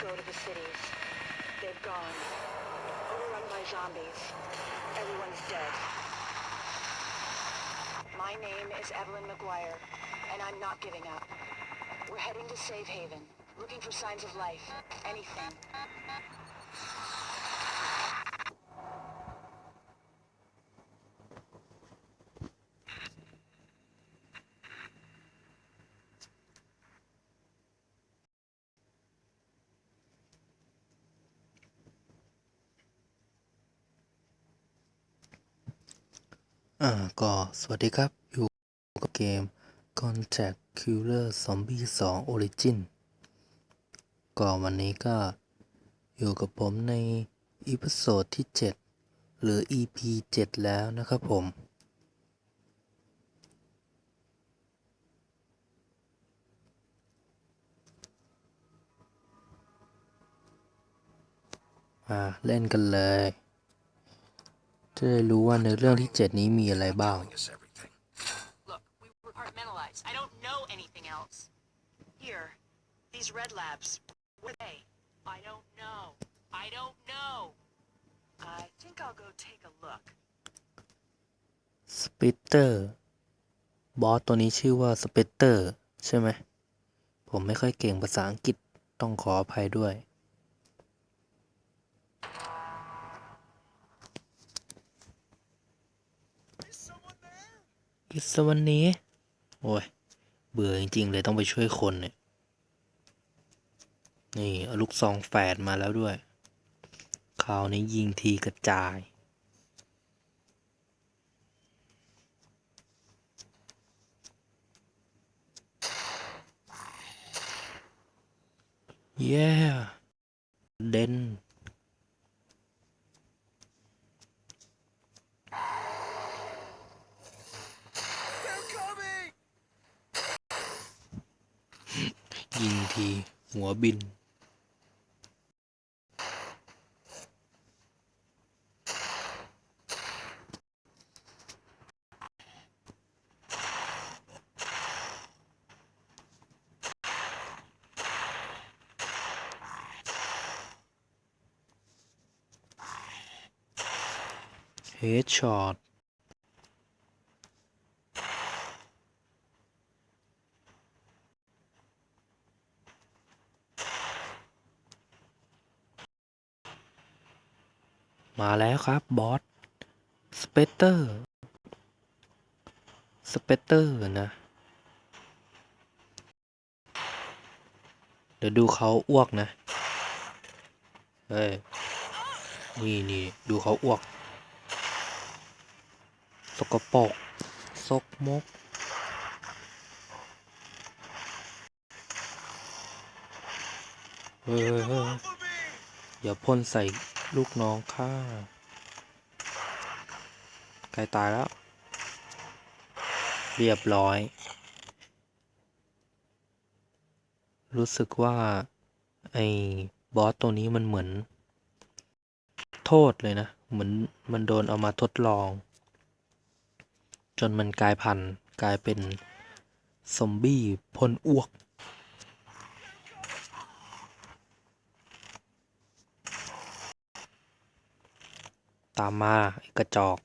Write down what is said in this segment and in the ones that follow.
go to the cities. They've gone. Overrun by zombies. Everyone's dead. My name is Evelyn McGuire, and I'm not giving up. We're heading to Safe Haven, looking for signs of life. Anything. อ่าก็สวัสดีครับ อยู่กับเกม Contact Killer Zombie 2 Origin ก็วันนี้ก็อยู่กับผมในอีพิโซดที่ 7 หรือ EP 7 แล้วนะครับผม มาเล่นกันเลย จะได้รู้ว่าในเรื่องที่ 7 นี้มีอะไรบ้าง us everything. Look, we compartmentalize. I don't know anything else. Here, these red labs. What are they? I don't know. I don't know. I think I'll go take a look. สปิเตอร์ บอสตัวนี้ชื่อว่าสปิเตอร์ ใช่ไหม ผมไม่ค่อยเก่งภาษาอังกฤษต้องขออภัยด้วย อิสวันนี้ โอ้ย เบื่อจริง ๆ เลยต้องไปช่วยคนเนี่ย นี่เอาลูกซองแฝดมาแล้วด้วยคราวนี้ยิงทีกระจาย เย้เด่น ยิงที หัวบินเฮดช็อต มาแล้วครับบอสสเปเตอร์สเปเตอร์นะ เดี๋ยวดูเขาอ้วกนะ เฮ้ย นี่นี่ดูเขาอ้วก สกปรกซกมก เฮ้ยเฮ้ยอย่าพ่นใส่ ลูกน้องข้าใกล้ตายแล้ว เรียบร้อย รู้สึกว่า ไอ้บอสตัวนี้มันเหมือน โทษเลยนะ เหมือนมันโดนเอามาทดลอง จนมันกลายพันธุ์กลายเป็นซอมบี้พ่นอ้วก ตามมาไอ้กระจอก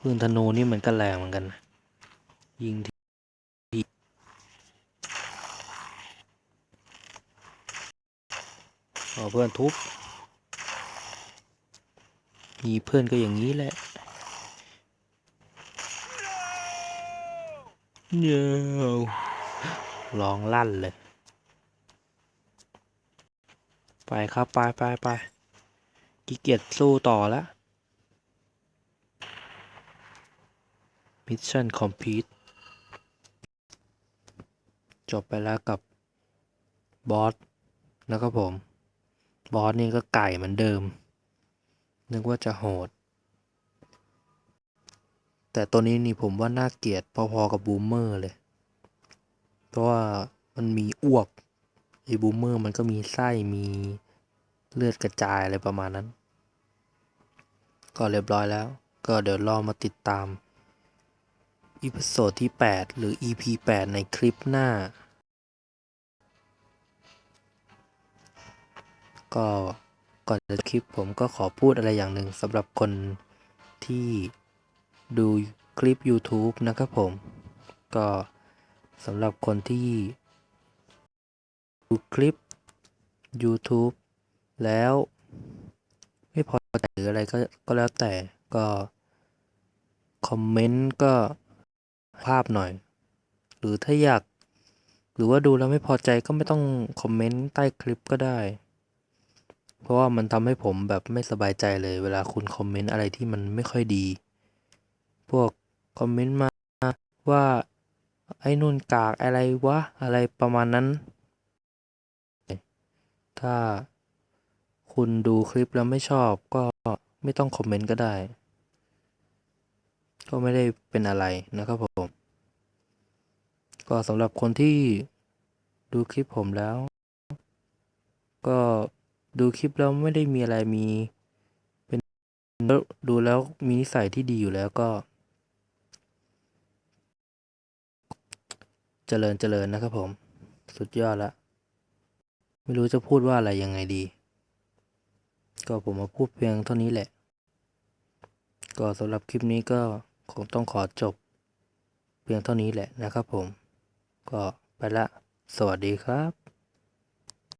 ปืนธนูนี่มันก็แรงเหมือนกันนะยิงทีเอาเพื่อนทุบ มีเพื่อนก็อย่างนี้แหละเนียร้องลั่นเลย ไปครับไปไปไปขี้เกียจสู้ต่อแล้วมิชชั่นคอมพลีทจบไปแล้วกับบอสนะครับผม บอสนี่ก็ไก่เหมือนเดิม นึกว่าจะโหด แต่ตัวนี้นี่ผมว่าน่าเกลียดพอๆกับบูมเมอร์เลย เพราะว่ามันมีอ้วก ไอ้บูมเมอร์มันก็มีไส้มีเลือดกระจายอะไรประมาณนั้น ก็เรียบร้อยแล้ว ก็เดี๋ยวรอมาติดตามอีพิโซดที่ 8 หรือ EP 8 ในคลิปหน้า ก็ก่อนจะคลิปผมก็ขอพูดอะไรอย่างหนึ่งสำหรับคนที่ดูคลิป YouTube นะครับผม ก็สำหรับคนที่ คลิป YouTube แล้วไม่พอใจหรืออะไรก็ก็แล้วแต่ก็คอมเมนต์ก็ภาพหน่อย หรือถ้าอยาก หรือว่าดูแล้วไม่พอใจก็ไม่ต้องคอมเมนต์ใต้คลิปก็ได้ เพราะว่ามันทำให้ผมแบบไม่สบายใจเลย เวลาคุณคอมเมนต์อะไรที่มันไม่ค่อยดี พวกคอมเมนต์มาว่าไอ้นุ่นกากอะไรวะ อะไรประมาณนั้น ถ้าคุณดูคลิปแล้วไม่ชอบก็ไม่ต้องคอมเมนต์ก็ได้ ก็ไม่ได้เป็นอะไรนะครับผม ก็สำหรับคนที่ดูคลิปผมแล้ว ก็ดูคลิปแล้วไม่ได้มีอะไรมี เป็นดูแล้วมีนิสัยที่ดีอยู่แล้วก็เจริญเจริญนะครับผม สุดยอดละ ไม่รู้จะพูดว่าอะไรยังไงดี ก็ผมมาพูดเพียงเท่านี้แหละ ก็สำหรับคลิปนี้ก็คงต้องขอจบ เพียงเท่านี้แหละนะครับผม ก็ไปละ สวัสดีครับ